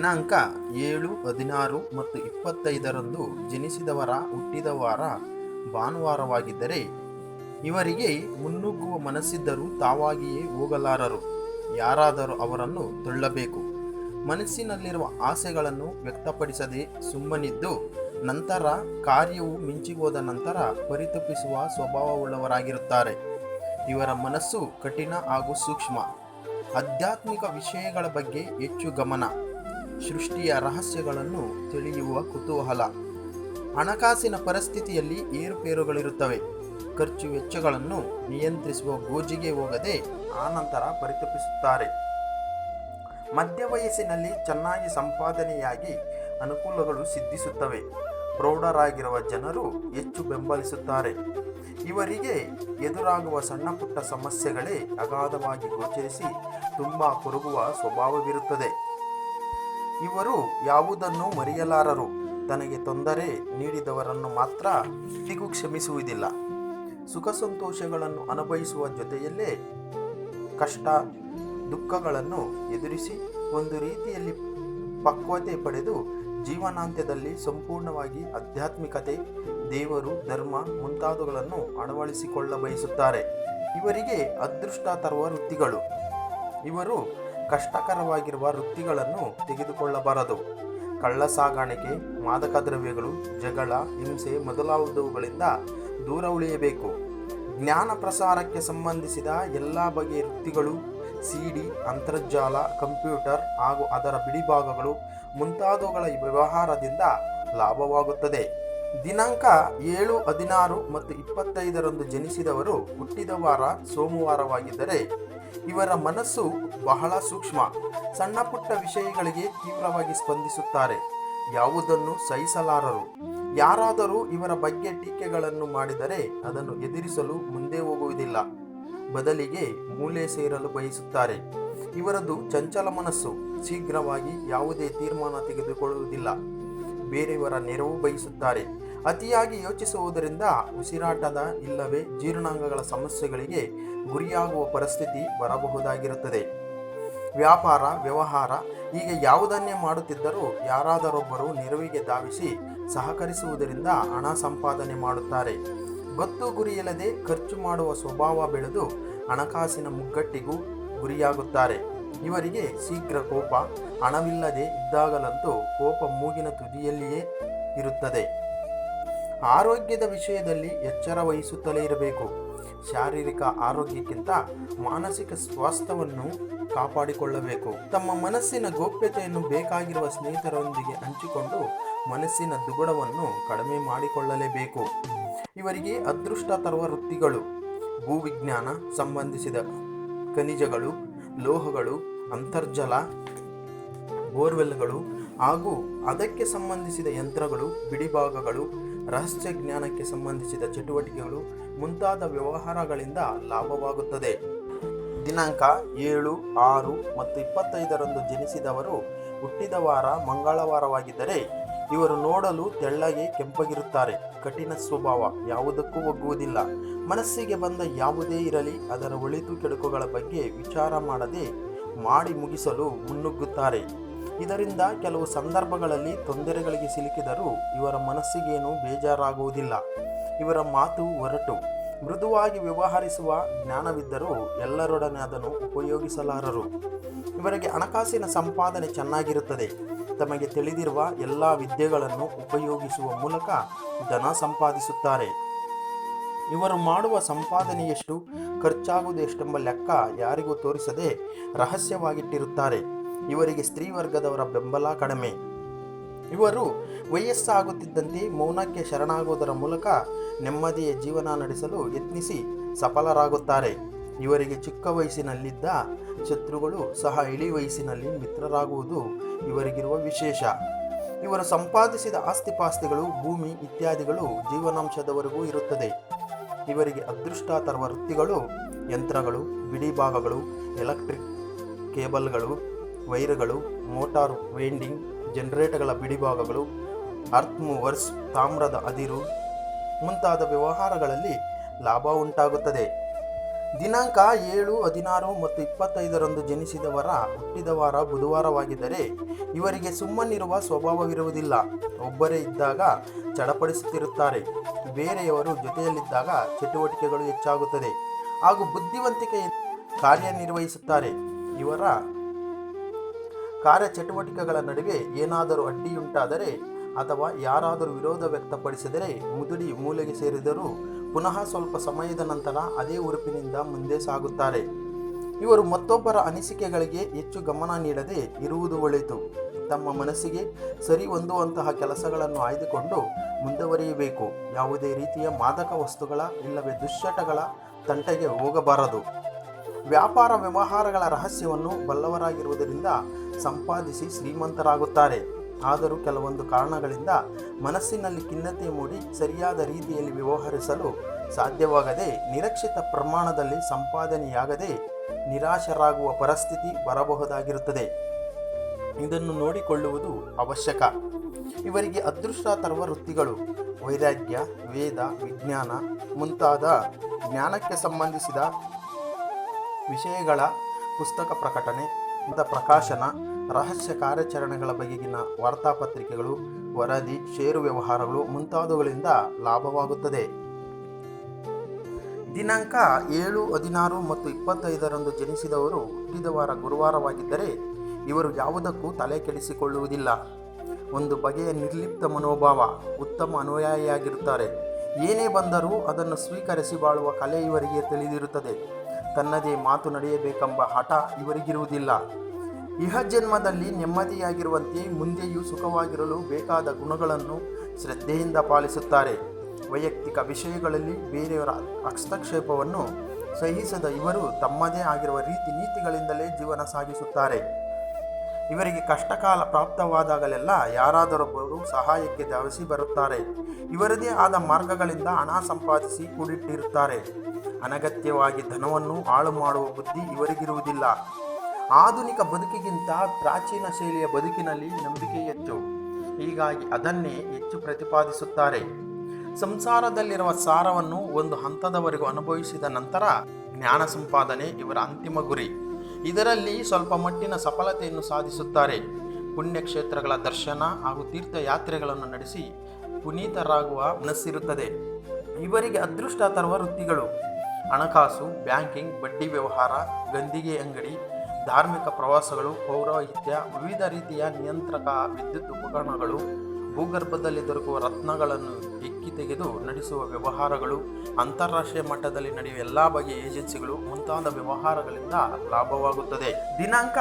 ದಿನಾಂಕ ಏಳು, ಹದಿನಾರು ಮತ್ತು ಇಪ್ಪತ್ತೈದರಂದು ಜನಿಸಿದವರ ಹುಟ್ಟಿದ ವಾರ ಭಾನುವಾರವಾಗಿದ್ದರೆ ಇವರಿಗೆ ಮುನ್ನುಗ್ಗುವ ಮನಸ್ಸಿದ್ದರೂ ತಾವಾಗಿಯೇ ಹೋಗಲಾರರು. ಯಾರಾದರೂ ಅವರನ್ನು ತಳ್ಳಬೇಕು. ಮನಸ್ಸಿನಲ್ಲಿರುವ ಆಸೆಗಳನ್ನು ವ್ಯಕ್ತಪಡಿಸದೆ ಸುಮ್ಮನಿದ್ದು ನಂತರ ಕಾರ್ಯವು ಮಿಂಚಿ ಹೋದ ನಂತರ ಪರಿತಪಿಸುವ ಸ್ವಭಾವವುಳ್ಳವರಾಗಿರುತ್ತಾರೆ. ಇವರ ಮನಸ್ಸು ಕಠಿಣ ಹಾಗೂ ಸೂಕ್ಷ್ಮ. ಆಧ್ಯಾತ್ಮಿಕ ವಿಷಯಗಳ ಬಗ್ಗೆ ಹೆಚ್ಚು ಗಮನ. ಸೃಷ್ಟಿಯ ರಹಸ್ಯಗಳನ್ನು ತಿಳಿಯುವ ಕುತೂಹಲ. ಹಣಕಾಸಿನ ಪರಿಸ್ಥಿತಿಯಲ್ಲಿ ಏರುಪೇರುಗಳಿರುತ್ತವೆ. ಖರ್ಚು ವೆಚ್ಚಗಳನ್ನು ನಿಯಂತ್ರಿಸುವ ಗೋಜಿಗೆ ಹೋಗದೆ ಆನಂತರ ಪರಿತಪಿಸುತ್ತಾರೆ. ಮಧ್ಯ ವಯಸ್ಸಿನಲ್ಲಿ ಚೆನ್ನಾಗಿ ಸಂಪಾದನೆಯಾಗಿ ಅನುಕೂಲಗಳು ಸಿದ್ಧಿಸುತ್ತವೆ. ಪ್ರೌಢರಾಗಿರುವ ಜನರು ಹೆಚ್ಚು ಬೆಂಬಲಿಸುತ್ತಾರೆ. ಇವರಿಗೆ ಎದುರಾಗುವ ಸಣ್ಣ ಪುಟ್ಟ ಸಮಸ್ಯೆಗಳೇ ಅಗಾಧವಾಗಿ ಗೋಚರಿಸಿ ತುಂಬ ಕೊರಗುವ ಸ್ವಭಾವವಿರುತ್ತದೆ. ಇವರು ಯಾವುದನ್ನು ಮರೆಯಲಾರರು. ತನಗೆ ತೊಂದರೆ ನೀಡಿದವರನ್ನು ಮಾತ್ರ ಎಂದಿಗೂ ಕ್ಷಮಿಸುವುದಿಲ್ಲ. ಸುಖ ಸಂತೋಷಗಳನ್ನು ಅನುಭವಿಸುವ ಜೊತೆಯಲ್ಲೇ ಕಷ್ಟ, ದುಃಖಗಳನ್ನು ಎದುರಿಸಿ ಒಂದು ರೀತಿಯಲ್ಲಿ ಪಕ್ವತೆ ಪಡೆದು ಜೀವನಾಂತ್ಯದಲ್ಲಿ ಸಂಪೂರ್ಣವಾಗಿ ಆಧ್ಯಾತ್ಮಿಕತೆ, ದೇವರು, ಧರ್ಮ ಮುಂತಾದವುಗಳನ್ನು ಅಳವಡಿಸಿಕೊಳ್ಳ ಬಯಸುತ್ತಾರೆ ಇವರಿಗೆ ಅದೃಷ್ಟ ತರುವ ವೃತ್ತಿಗಳು. ಇವರು ಕಷ್ಟಕರವಾಗಿರುವ ವೃತ್ತಿಗಳನ್ನು ತೆಗೆದುಕೊಳ್ಳಬಾರದು. ಕಳ್ಳ ಸಾಗಾಣಿಕೆ ಮಾದಕ ದ್ರವ್ಯಗಳು ಜಗಳ, ಹಿಂಸೆ ಮೊದಲಾದವುಗಳಿಂದ ದೂರ ಉಳಿಯಬೇಕು. ಜ್ಞಾನ ಪ್ರಸಾರಕ್ಕೆ ಸಂಬಂಧಿಸಿದ ಎಲ್ಲ ಬಗೆಯ ವೃತ್ತಿಗಳು ಸಿಡಿ ಅಂತರ್ಜಾಲ, ಕಂಪ್ಯೂಟರ್ ಹಾಗೂ ಅದರ ಬಿಡಿಭಾಗಗಳು ಮುಂತಾದವುಗಳ ವ್ಯವಹಾರದಿಂದ ಲಾಭವಾಗುತ್ತದೆ. ದಿನಾಂಕ ಏಳು, ಹದಿನಾರು ಮತ್ತು ಇಪ್ಪತ್ತೈದರಂದು ಜನಿಸಿದವರು ಹುಟ್ಟಿದ ವಾರ ಸೋಮವಾರವಾಗಿದ್ದರೆ ಇವರ ಮನಸ್ಸು ಬಹಳ ಸೂಕ್ಷ್ಮ. ಸಣ್ಣ ಪುಟ್ಟ ವಿಷಯಗಳಿಗೆ ತೀವ್ರವಾಗಿ ಸ್ಪಂದಿಸುತ್ತಾರೆ. ಯಾವುದನ್ನು ಸಹಿಸಲಾರರು. ಯಾರಾದರೂ ಇವರ ಬಗ್ಗೆ ಟೀಕೆಗಳನ್ನು ಮಾಡಿದರೆ ಅದನ್ನು ಎದುರಿಸಲು ಮುಂದೆ ಹೋಗುವುದಿಲ್ಲ. ಬದಲಿಗೆ ಮೂಲೆ ಸೇರಲು ಬಯಸುತ್ತಾರೆ. ಇವರದು ಚಂಚಲ ಮನಸ್ಸು. ಶೀಘ್ರವಾಗಿ ಯಾವುದೇ ತೀರ್ಮಾನ ತೆಗೆದುಕೊಳ್ಳುವುದಿಲ್ಲ. ಬೇರೆಯವರ ನೆರವು ಬಯಸುತ್ತಾರೆ. ಅತಿಯಾಗಿ ಯೋಚಿಸುವುದರಿಂದ ಉಸಿರಾಟದ ಇಲ್ಲವೇ ಜೀರ್ಣಾಂಗಗಳ ಸಮಸ್ಯೆಗಳಿಗೆ ಗುರಿಯಾಗುವ ಪರಿಸ್ಥಿತಿ ಬರಬಹುದಾಗಿರುತ್ತದೆ. ವ್ಯಾಪಾರ, ವ್ಯವಹಾರ, ಹೀಗೆ ಯಾವುದನ್ನೇ ಮಾಡುತ್ತಿದ್ದರೂ ಯಾರಾದರೊಬ್ಬರು ನೆರವಿಗೆ ಧಾವಿಸಿ ಸಹಕರಿಸುವುದರಿಂದ ಹಣ ಸಂಪಾದನೆ ಮಾಡುತ್ತಾರೆ. ಗೊತ್ತು ಗುರಿಯಿಲ್ಲದೆ ಖರ್ಚು ಮಾಡುವ ಸ್ವಭಾವ ಬೆಳೆದು ಹಣಕಾಸಿನ ಮುಗ್ಗಟ್ಟಿಗೂ ಗುರಿಯಾಗುತ್ತಾರೆ. ಇವರಿಗೆ ಶೀಘ್ರ ಕೋಪ, ಹಣವಿಲ್ಲದೆ ಇದ್ದಾಗಲಂತೂ ಕೋಪ ಮೂಗಿನ ತುದಿಯಲ್ಲಿಯೇ ಇರುತ್ತದೆ. ಆರೋಗ್ಯದ ವಿಷಯದಲ್ಲಿ ಎಚ್ಚರ ವಹಿಸುತ್ತಲೇ ಇರಬೇಕು. ಶಾರೀರಿಕ ಆರೋಗ್ಯಕ್ಕಿಂತ ಮಾನಸಿಕ ಸ್ವಾಸ್ಥ್ಯವನ್ನು ಕಾಪಾಡಿಕೊಳ್ಳಬೇಕು. ತಮ್ಮ ಮನಸ್ಸಿನ ಗೋಪ್ಯತೆಯನ್ನು ಬೇಕಾಗಿರುವ ಸ್ನೇಹಿತರೊಂದಿಗೆ ಹಂಚಿಕೊಂಡು ಮನಸ್ಸಿನ ದುಗುಡವನ್ನು ಕಡಿಮೆ ಮಾಡಿಕೊಳ್ಳಲೇಬೇಕು. ಇವರಿಗೆ ಅದೃಷ್ಟ ತರುವ ವೃತ್ತಿಗಳು, ಭೂವಿಜ್ಞಾನ ಸಂಬಂಧಿಸಿದ ಖನಿಜಗಳು, ಲೋಹಗಳು, ಅಂತರ್ಜಲ, ಬೋರ್ವೆಲ್ಗಳು ಹಾಗೂ ಅದಕ್ಕೆ ಸಂಬಂಧಿಸಿದ ಯಂತ್ರಗಳು, ಬಿಡಿಭಾಗಗಳು, ರಹಸ್ಯ ಜ್ಞಾನಕ್ಕೆ ಸಂಬಂಧಿಸಿದ ಚಟುವಟಿಕೆಗಳು ಮುಂತಾದ ವ್ಯವಹಾರಗಳಿಂದ ಲಾಭವಾಗುತ್ತದೆ. ದಿನಾಂಕ ಏಳು, ಆರು ಮತ್ತು ಇಪ್ಪತ್ತೈದರಂದು ಜನಿಸಿದವರು ಹುಟ್ಟಿದ ವಾರ ಮಂಗಳವಾರವಾಗಿದ್ದರೆ ಇವರು ನೋಡಲು ತೆಳ್ಳಗೆ ಕೆಂಪಗಿರುತ್ತಾರೆ. ಕಠಿಣ ಸ್ವಭಾವ, ಯಾವುದಕ್ಕೂ ಒಗ್ಗುವುದಿಲ್ಲ. ಮನಸ್ಸಿಗೆ ಬಂದ ಯಾವುದೇ ಇರಲಿ, ಅದರ ಒಳಿತು ಕೆಡುಕುಗಳ ಬಗ್ಗೆ ವಿಚಾರ ಮಾಡದೆ ಮಾಡಿ ಮುಗಿಸಲು ಮುನ್ನುಗ್ಗುತ್ತಾರೆ. ಇದರಿಂದ ಕೆಲವು ಸಂದರ್ಭಗಳಲ್ಲಿ ತೊಂದರೆಗಳಿಗೆ ಸಿಲುಕಿದರೂ ಇವರ ಮನಸ್ಸಿಗೇನು ಬೇಜಾರಾಗುವುದಿಲ್ಲ. ಇವರ ಮಾತು ಹೊರಟು. ಮೃದುವಾಗಿ ವ್ಯವಹರಿಸುವ ಜ್ಞಾನವಿದ್ದರೂ ಎಲ್ಲರೊಡನೆ ಅದನ್ನು ಉಪಯೋಗಿಸಲಾರರು. ಇವರಿಗೆ ಹಣಕಾಸಿನ ಸಂಪಾದನೆ ಚೆನ್ನಾಗಿರುತ್ತದೆ. ತಮಗೆ ತಿಳಿದಿರುವ ಎಲ್ಲ ವಿದ್ಯೆಗಳನ್ನು ಉಪಯೋಗಿಸುವ ಮೂಲಕ ಧನ ಸಂಪಾದಿಸುತ್ತಾರೆ. ಇವರು ಮಾಡುವ ಸಂಪಾದನೆಯಷ್ಟು ಖರ್ಚಾಗುವುದೆಷ್ಟೆಂಬ ಲೆಕ್ಕ ಯಾರಿಗೂ ತೋರಿಸದೆ ರಹಸ್ಯವಾಗಿಟ್ಟಿರುತ್ತಾರೆ. ಇವರಿಗೆ ಸ್ತ್ರೀ ವರ್ಗದವರ ಬೆಂಬಲ ಕಡಿಮೆ. ಇವರು ವಯಸ್ಸಾಗುತ್ತಿದ್ದಂತೆ ಮೌನಕ್ಕೆ ಶರಣಾಗುವುದರ ಮೂಲಕ ನೆಮ್ಮದಿಯ ಜೀವನ ನಡೆಸಲು ಯತ್ನಿಸಿ ಸಫಲರಾಗುತ್ತಾರೆ. ಇವರಿಗೆ ಚಿಕ್ಕ ವಯಸ್ಸಿನಲ್ಲಿದ್ದ ಶತ್ರುಗಳು ಸಹ ಇಳಿ ವಯಸ್ಸಿನಲ್ಲಿ ಮಿತ್ರರಾಗುವುದು ಇವರಿಗಿರುವ ವಿಶೇಷ. ಇವರು ಸಂಪಾದಿಸಿದ ಆಸ್ತಿಪಾಸ್ತಿಗಳು, ಭೂಮಿ ಇತ್ಯಾದಿಗಳು ಜೀವನಾಂಶದವರೆಗೂ ಇರುತ್ತದೆ. ಇವರಿಗೆ ಅದೃಷ್ಟ ತರುವ ವೃತ್ತಿಗಳು, ಯಂತ್ರಗಳು ಬಿಡಿಭಾಗಗಳು ಎಲೆಕ್ಟ್ರಿಕ್ ಕೇಬಲ್ಗಳು, ವೈರ್ಗಳು, ಮೋಟಾರ್, ವೇಂಡಿಂಗ್, ಜನರೇಟರ್ಗಳ ಬಿಡಿಭಾಗಗಳು ಅರ್ತ್ ಮೂವರ್ಸ್ ತಾಮ್ರದ ಅದಿರು ಮುಂತಾದ ವ್ಯವಹಾರಗಳಲ್ಲಿ ಲಾಭ ಉಂಟಾಗುತ್ತದೆ. ದಿನಾಂಕ ಏಳು, ಹದಿನಾರು ಮತ್ತು ಇಪ್ಪತ್ತೈದರಂದು ಜನಿಸಿದವರ ಹುಟ್ಟಿದ ವಾರ ಬುಧವಾರವಾಗಿದ್ದರೆ ಇವರಿಗೆ ಸುಮ್ಮನಿರುವ ಸ್ವಭಾವವಿರುವುದಿಲ್ಲ. ಒಬ್ಬರೇ ಇದ್ದಾಗ ಚಡಪಡಿಸುತ್ತಿರುತ್ತಾರೆ. ಬೇರೆಯವರು ಜೊತೆಯಲ್ಲಿದ್ದಾಗ ಚಟುವಟಿಕೆಗಳು ಹೆಚ್ಚಾಗುತ್ತದೆ. ಹಾಗೂ ಬುದ್ಧಿವಂತಿಕೆ ಕಾರ್ಯನಿರ್ವಹಿಸುತ್ತಾರೆ. ಇವರ ಕಾರ್ಯಚಟುವಟಿಕೆಗಳ ನಡುವೆ ಏನಾದರೂ ಅಡ್ಡಿಯುಂಟಾದರೆ ಅಥವಾ ಯಾರಾದರೂ ವಿರೋಧ ವ್ಯಕ್ತಪಡಿಸಿದರೆ ಮುದುಡಿ ಮೂಲೆಗೆ ಸೇರಿದರೂ ಪುನಃ ಸ್ವಲ್ಪ ಸಮಯದ ನಂತರ ಅದೇ ಉರುಪಿನಿಂದ ಮುಂದೆ ಸಾಗುತ್ತಾರೆ. ಇವರು ಮತ್ತೊಬ್ಬರ ಅನಿಸಿಕೆಗಳಿಗೆ ಹೆಚ್ಚು ಗಮನ ನೀಡದೆ ಇರುವುದು ಒಳಿತು. ತಮ್ಮ ಮನಸ್ಸಿಗೆ ಸರಿ ಹೊಂದುವಂತಹ ಕೆಲಸಗಳನ್ನು ಆಯ್ದುಕೊಂಡು ಮುಂದುವರಿಯಬೇಕು. ಯಾವುದೇ ರೀತಿಯ ಮಾದಕ ವಸ್ತುಗಳ ಇಲ್ಲವೇ ದುಶ್ಚಟಗಳ ತಂಟೆಗೆ ಹೋಗಬಾರದು. ವ್ಯಾಪಾರ ವ್ಯವಹಾರಗಳ ರಹಸ್ಯವನ್ನು ಬಲ್ಲವರಾಗಿರುವುದರಿಂದ ಸಂಪಾದಿಸಿ ಶ್ರೀಮಂತರಾಗುತ್ತಾರೆ. ಆದರೂ ಕೆಲವೊಂದು ಕಾರಣಗಳಿಂದ ಮನಸ್ಸಿನಲ್ಲಿ ಖಿನ್ನತೆ ಮೂಡಿ ಸರಿಯಾದ ರೀತಿಯಲ್ಲಿ ವ್ಯವಹರಿಸಲು ಸಾಧ್ಯವಾಗದೆ ನಿರೀಕ್ಷಿತ ಪ್ರಮಾಣದಲ್ಲಿ ಸಂಪಾದನೆಯಾಗದೆ ನಿರಾಶರಾಗುವ ಪರಿಸ್ಥಿತಿ ಬರಬಹುದಾಗಿರುತ್ತದೆ. ಇದನ್ನು ನೋಡಿಕೊಳ್ಳುವುದು ಅವಶ್ಯಕ. ಇವರಿಗೆ ಅದೃಷ್ಟ ತರುವ ವೃತ್ತಿಗಳು ವೈರಾಗ್ಯ, ವೇದ, ವಿಜ್ಞಾನ ಮುಂತಾದ ಜ್ಞಾನಕ್ಕೆ ಸಂಬಂಧಿಸಿದ ವಿಷಯಗಳ ಪುಸ್ತಕ ಪ್ರಕಟಣೆ ಪ್ರಕಾಶನ ರಹಸ್ಯ ಕಾರ್ಯಾಚರಣೆಗಳ ಬಗೆಗಿನ ವಾರ್ತಾಪತ್ರಿಕೆಗಳು, ವರದಿ, ಷೇರು ವ್ಯವಹಾರಗಳು ಮುಂತಾದವುಗಳಿಂದ ಲಾಭವಾಗುತ್ತದೆ. ದಿನಾಂಕ ಏಳು, ಹದಿನಾರು ಮತ್ತು ಇಪ್ಪತ್ತೈದರಂದು ಜನಿಸಿದವರು ಹುಟ್ಟಿದ ವಾರ ಗುರುವಾರವಾಗಿದ್ದರೆ ಇವರು ಯಾವುದಕ್ಕೂ ತಲೆ ಕೆಡಿಸಿಕೊಳ್ಳುವುದಿಲ್ಲ. ಒಂದು ಬಗೆಯ ನಿರ್ಲಿಪ್ತ ಮನೋಭಾವ, ಉತ್ತಮ ಅನುಯಾಯಿಯಾಗಿರುತ್ತಾರೆ. ಏನೇ ಬಂದರೂ ಅದನ್ನು ಸ್ವೀಕರಿಸಿ ಬಾಳುವ ಕಲೆ ಇವರಿಗೆ ತಿಳಿದಿರುತ್ತದೆ. ತನ್ನದೇ ಮಾತು ನಡೆಯಬೇಕೆಂಬ ಹಠ ಇವರಿಗಿರುವುದಿಲ್ಲ. ಇಹ ಜನ್ಮದಲ್ಲಿ ನೆಮ್ಮದಿಯಾಗಿರುವಂತೆ ಮುಂದೆಯೂ ಸುಖವಾಗಿರಲು ಬೇಕಾದ ಗುಣಗಳನ್ನು ಶ್ರದ್ಧೆಯಿಂದ ಪಾಲಿಸುತ್ತಾರೆ. ವೈಯಕ್ತಿಕ ವಿಷಯಗಳಲ್ಲಿ ಬೇರೆಯವರ ಹಸ್ತಕ್ಷೇಪವನ್ನು ಸಹಿಸದ ಇವರು ತಮ್ಮದೇ ಆಗಿರುವ ರೀತಿ ನೀತಿಗಳಿಂದಲೇ ಜೀವನ ಸಾಗಿಸುತ್ತಾರೆ. ಇವರಿಗೆ ಕಷ್ಟಕಾಲ ಪ್ರಾಪ್ತವಾದಾಗಲೆಲ್ಲ ಯಾರಾದರೊಬ್ಬರು ಸಹಾಯಕ್ಕೆ ಧಾವಿಸಿ ಬರುತ್ತಾರೆ. ಇವರದೇ ಆದ ಮಾರ್ಗಗಳಿಂದ ಹಣ ಸಂಪಾದಿಸಿ ಕೂಡಿಟ್ಟಿರುತ್ತಾರೆ. ಅನಗತ್ಯವಾಗಿ ಧನವನ್ನು ಹಾಳು ಮಾಡುವ ಬುದ್ಧಿ ಇವರಿಗಿರುವುದಿಲ್ಲ. ಆಧುನಿಕ ಬದುಕಿಗಿಂತ ಪ್ರಾಚೀನ ಶೈಲಿಯ ಬದುಕಿನಲ್ಲಿ ನಂಬಿಕೆ ಹೆಚ್ಚು. ಹೀಗಾಗಿ ಅದನ್ನೇ ಹೆಚ್ಚು ಪ್ರತಿಪಾದಿಸುತ್ತಾರೆ. ಸಂಸಾರದಲ್ಲಿರುವ ಸಾರವನ್ನು ಒಂದು ಹಂತದವರೆಗೂ ಅನುಭವಿಸಿದ ನಂತರ ಜ್ಞಾನ ಸಂಪಾದನೆ ಇವರ ಅಂತಿಮ ಗುರಿ. ಇದರಲ್ಲಿ ಸ್ವಲ್ಪ ಮಟ್ಟಿನ ಸಫಲತೆಯನ್ನು ಸಾಧಿಸುತ್ತಾರೆ. ಪುಣ್ಯಕ್ಷೇತ್ರಗಳ ದರ್ಶನ ಹಾಗೂ ತೀರ್ಥಯಾತ್ರೆಗಳನ್ನು ನಡೆಸಿ ಪುನೀತರಾಗುವ ಮನಸ್ಸಿರುತ್ತದೆ. ಇವರಿಗೆ ಅದೃಷ್ಟ ತರುವ ವೃತ್ತಿಗಳು. ಹಣಕಾಸು, ಬ್ಯಾಂಕಿಂಗ್, ಬಡ್ಡಿ ವ್ಯವಹಾರ, ಗಂದಿಗೆ ಅಂಗಡಿ ಧಾರ್ಮಿಕ ಪ್ರವಾಸಗಳು ಪೌರೋಹಿತ್ಯ ವಿವಿಧ ರೀತಿಯ ನಿಯಂತ್ರಕ ವಿದ್ಯುತ್ ಉಪಕರಣಗಳು, ಭೂಗರ್ಭದಲ್ಲಿ ದೊರಕುವ ರತ್ನಗಳನ್ನು ಎಕ್ಕಿ ತೆಗೆದು ನಡೆಸುವ ವ್ಯವಹಾರಗಳು, ಅಂತಾರಾಷ್ಟ್ರೀಯ ಮಟ್ಟದಲ್ಲಿ ನಡೆಯುವ ಎಲ್ಲ ಬಗೆಯ ಏಜೆನ್ಸಿಗಳು ಮುಂತಾದ ವ್ಯವಹಾರಗಳಿಂದ ಲಾಭವಾಗುತ್ತದೆ. ದಿನಾಂಕ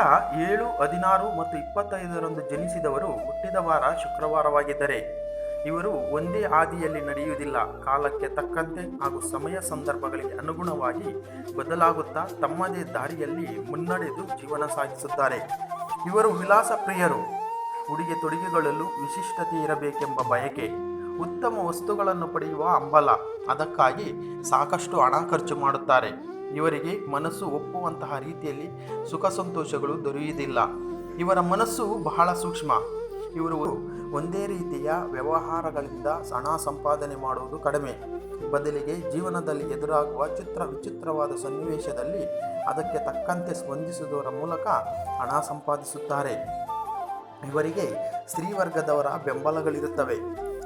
ಏಳು, ಹದಿನಾರು ಮತ್ತು ಇಪ್ಪತ್ತೈದರಂದು ಜನಿಸಿದವರು ಹುಟ್ಟಿದ ವಾರ ಶುಕ್ರವಾರವಾಗಿದ್ದರೆ ಇವರು ಒಂದೇ ಹಾದಿಯಲ್ಲಿ ನಡೆಯುವುದಿಲ್ಲ. ಕಾಲಕ್ಕೆ ತಕ್ಕಂತೆ ಹಾಗೂ ಸಮಯ ಸಂದರ್ಭಗಳಿಗೆ ಅನುಗುಣವಾಗಿ ಬದಲಾಗುತ್ತಾ ತಮ್ಮದೇ ದಾರಿಯಲ್ಲಿ ಮುನ್ನಡೆದು ಜೀವನ ಸಾಗಿಸುತ್ತಾರೆ. ಇವರು ವಿಲಾಸ ಪ್ರಿಯರು. ಉಡುಗೆ ತೊಡುಗೆಗಳಲ್ಲೂ ವಿಶಿಷ್ಟತೆ ಇರಬೇಕೆಂಬ ಬಯಕೆ. ಉತ್ತಮ ವಸ್ತುಗಳನ್ನು ಪಡೆಯುವ ಹಂಬಲ. ಅದಕ್ಕಾಗಿ ಸಾಕಷ್ಟು ಹಣ ಖರ್ಚು ಮಾಡುತ್ತಾರೆ. ಇವರಿಗೆ ಮನಸ್ಸು ಒಪ್ಪುವಂತಹ ರೀತಿಯಲ್ಲಿ ಸುಖ ಸಂತೋಷಗಳು ದೊರೆಯುವುದಿಲ್ಲ. ಇವರ ಮನಸ್ಸು ಬಹಳ ಸೂಕ್ಷ್ಮ. ಇವರು ಒಂದೇ ರೀತಿಯ ವ್ಯವಹಾರಗಳಿಂದ ಹಣ ಸಂಪಾದನೆ ಮಾಡುವುದು ಕಡಿಮೆ. ಬದಲಿಗೆ ಜೀವನದಲ್ಲಿ ಎದುರಾಗುವ ಚಿತ್ರ ವಿಚಿತ್ರವಾದ ಸನ್ನಿವೇಶದಲ್ಲಿ ಅದಕ್ಕೆ ತಕ್ಕಂತೆ ಸ್ಪಂದಿಸುವುದರ ಮೂಲಕ ಹಣ ಸಂಪಾದಿಸುತ್ತಾರೆ. ಇವರಿಗೆ ಸ್ತ್ರೀವರ್ಗದವರ ಬೆಂಬಲಗಳಿರುತ್ತವೆ.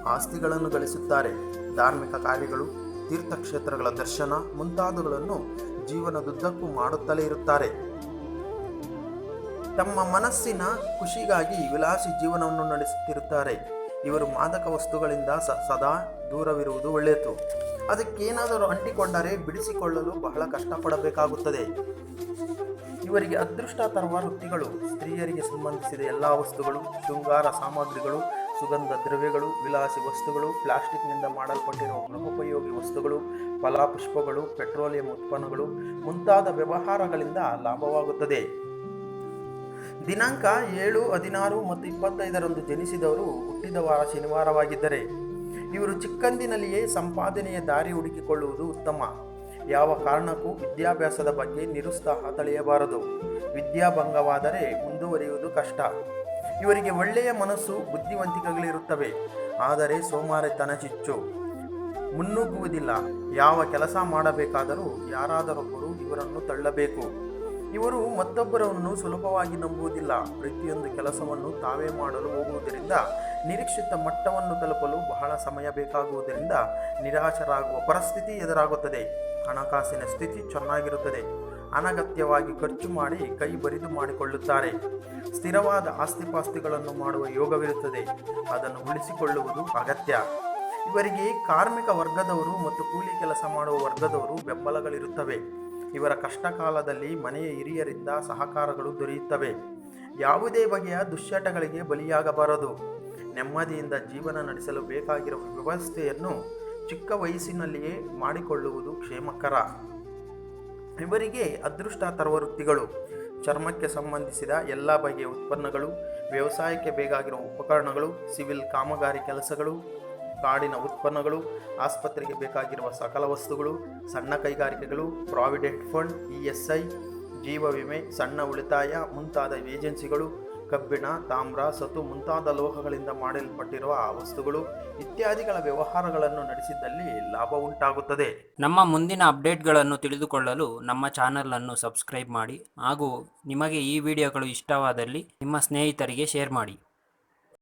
ಆಸ್ತಿಗಳನ್ನು ಗಳಿಸುತ್ತಾರೆ. ಧಾರ್ಮಿಕ ಕಾರ್ಯಗಳು, ತೀರ್ಥಕ್ಷೇತ್ರಗಳ ದರ್ಶನ ಮುಂತಾದವುಗಳನ್ನು ಜೀವನದುದ್ದಕ್ಕೂ ಮಾಡುತ್ತಲೇ ಇರುತ್ತಾರೆ. ತಮ್ಮ ಮನಸ್ಸಿನ ಖುಷಿಗಾಗಿ ವಿಲಾಸಿ ಜೀವನವನ್ನು ನಡೆಸುತ್ತಿರುತ್ತಾರೆ. ಇವರು ಮಾದಕ ವಸ್ತುಗಳಿಂದ ಸ, ಸದಾ ದೂರವಿರುವುದು ಒಳ್ಳೆಯದು. ಅದಕ್ಕೇನಾದರೂ ಅಂಟಿಕೊಂಡರೆ ಬಿಡಿಸಿಕೊಳ್ಳಲು ಬಹಳ ಕಷ್ಟಪಡಬೇಕಾಗುತ್ತದೆ. ಇವರಿಗೆ ಅದೃಷ್ಟ ತರುವ ವೃತ್ತಿಗಳು, ಸ್ತ್ರೀಯರಿಗೆ ಸಂಬಂಧಿಸಿದ ಎಲ್ಲ ವಸ್ತುಗಳು, ಶೃಂಗಾರ ಸಾಮಗ್ರಿಗಳು, ಸುಗಂಧ ದ್ರವ್ಯಗಳು, ವಿಲಾಸಿ ವಸ್ತುಗಳು, ಪ್ಲಾಸ್ಟಿಕ್ನಿಂದ ಮಾಡಲ್ಪಟ್ಟಿರುವ ಗೃಹೋಪಯೋಗಿ ವಸ್ತುಗಳು, ಫಲಪುಷ್ಪಗಳು, ಪೆಟ್ರೋಲಿಯಂ ಉತ್ಪನ್ನಗಳು ಮುಂತಾದ ವ್ಯವಹಾರಗಳಿಂದ ಲಾಭವಾಗುತ್ತದೆ. ದಿನಾಂಕ ಏಳು, ಹದಿನಾರು ಮತ್ತು ಇಪ್ಪತ್ತೈದರಂದು ಜನಿಸಿದವರು ಹುಟ್ಟಿದ ವಾರ ಶನಿವಾರವಾಗಿದ್ದರೆ ಇವರು ಚಿಕ್ಕಂದಿನಲ್ಲಿಯೇ ಸಂಪಾದನೆಯ ದಾರಿ ಹುಡುಕಿಕೊಳ್ಳುವುದು ಉತ್ತಮ. ಯಾವ ಕಾರಣಕ್ಕೂ ವಿದ್ಯಾಭ್ಯಾಸದ ಬಗ್ಗೆ ನಿರುತ್ಸಾಹ ತಳೆಯಬಾರದು. ವಿದ್ಯಾಭಂಗವಾದರೆ ಮುಂದುವರಿಯುವುದು ಕಷ್ಟ. ಇವರಿಗೆ ಒಳ್ಳೆಯ ಮನಸ್ಸು, ಬುದ್ಧಿವಂತಿಕೆಗಳಿರುತ್ತವೆ. ಆದರೆ ಸೋಮಾರಿತನ ಚಿಚ್ಚು. ಮುನ್ನುಗ್ಗುವುದಿಲ್ಲ. ಯಾವ ಕೆಲಸ ಮಾಡಬೇಕಾದರೂ ಯಾರಾದರೊಬ್ಬರು ಇವರನ್ನು ತಳ್ಳಬೇಕು. ಇವರು ಮತ್ತೊಬ್ಬರನ್ನು ಸುಲಭವಾಗಿ ನಂಬುವುದಿಲ್ಲ. ಪ್ರತಿಯೊಂದು ಕೆಲಸವನ್ನು ತಾವೇ ಮಾಡಲು ಹೋಗುವುದರಿಂದ, ನಿರೀಕ್ಷಿತ ಮಟ್ಟವನ್ನು ತಲುಪಲು ಬಹಳ ಸಮಯ ಬೇಕಾಗುವುದರಿಂದ ನಿರಾಶರಾಗುವ ಪರಿಸ್ಥಿತಿ ಎದುರಾಗುತ್ತದೆ. ಹಣಕಾಸಿನ ಸ್ಥಿತಿ ಚೆನ್ನಾಗಿರುತ್ತದೆ. ಅನಗತ್ಯವಾಗಿ ಖರ್ಚು ಮಾಡಿ ಕೈ ಬರಿದು ಮಾಡಿಕೊಳ್ಳುತ್ತಾರೆ. ಸ್ಥಿರವಾದ ಆಸ್ತಿಪಾಸ್ತಿಗಳನ್ನು ಮಾಡುವ ಯೋಗವಿರುತ್ತದೆ. ಅದನ್ನು ಉಳಿಸಿಕೊಳ್ಳುವುದು ಅಗತ್ಯ. ಇವರಿಗೆ ಕಾರ್ಮಿಕ ವರ್ಗದವರು ಮತ್ತು ಕೂಲಿ ಕೆಲಸ ಮಾಡುವ ವರ್ಗದವರು ಬೆಂಬಲಗಳಿರುತ್ತವೆ. ಇವರ ಕಷ್ಟಕಾಲದಲ್ಲಿ ಮನೆಯ ಹಿರಿಯರಿಂದ ಸಹಕಾರಗಳು ದೊರೆಯುತ್ತವೆ. ಯಾವುದೇ ಬಗೆಯ ದುಶ್ಚಟಗಳಿಗೆ ಬಲಿಯಾಗಬಾರದು. ನೆಮ್ಮದಿಯಿಂದ ಜೀವನ ನಡೆಸಲು ಬೇಕಾಗಿರುವ ವ್ಯವಸ್ಥೆಯನ್ನು ಚಿಕ್ಕ ವಯಸ್ಸಿನಲ್ಲಿಯೇ ಮಾಡಿಕೊಳ್ಳುವುದು ಕ್ಷೇಮಕರ. ಇವರಿಗೆ ಅದೃಷ್ಟ ತರುವ ಚರ್ಮಕ್ಕೆ ಸಂಬಂಧಿಸಿದ ಎಲ್ಲ ಬಗೆಯ ಉತ್ಪನ್ನಗಳು, ವ್ಯವಸಾಯಕ್ಕೆ ಬೇಕಾಗಿರುವ ಉಪಕರಣಗಳು, ಸಿವಿಲ್ ಕಾಮಗಾರಿ ಕೆಲಸಗಳು ಕಾಡಿನ ಉತ್ಪನ್ನಗಳು, ಆಸ್ಪತ್ರೆಗೆ ಬೇಕಾಗಿರುವ ಸಕಲ ವಸ್ತುಗಳು, ಸಣ್ಣ ಕೈಗಾರಿಕೆಗಳು provident fund E S I ಜೀವ ವಿಮೆ, ಸಣ್ಣ ಉಳಿತಾಯ ಮುಂತಾದ ಏಜೆನ್ಸಿಗಳು, ಕಬ್ಬಿಣ, ತಾಮ್ರ ಸತು ಮುಂತಾದ ಲೋಹಗಳಿಂದ ಮಾಡಲ್ಪಟ್ಟಿರುವ ವಸ್ತುಗಳು ಇತ್ಯಾದಿಗಳ ವ್ಯವಹಾರಗಳನ್ನು ನಡೆಸಿದ್ದಲ್ಲಿ ಲಾಭ ಉಂಟಾಗುತ್ತದೆ. ನಮ್ಮ ಮುಂದಿನ ಅಪ್ಡೇಟ್ಗಳನ್ನು ತಿಳಿದುಕೊಳ್ಳಲು ನಮ್ಮ ಚಾನಲನ್ನು ಸಬ್ಸ್ಕ್ರೈಬ್ ಮಾಡಿ ಹಾಗೂ ನಿಮಗೆ ಈ ವಿಡಿಯೋಗಳು ಇಷ್ಟವಾದಲ್ಲಿ ನಿಮ್ಮ ಸ್ನೇಹಿತರಿಗೆ ಶೇರ್ ಮಾಡಿ.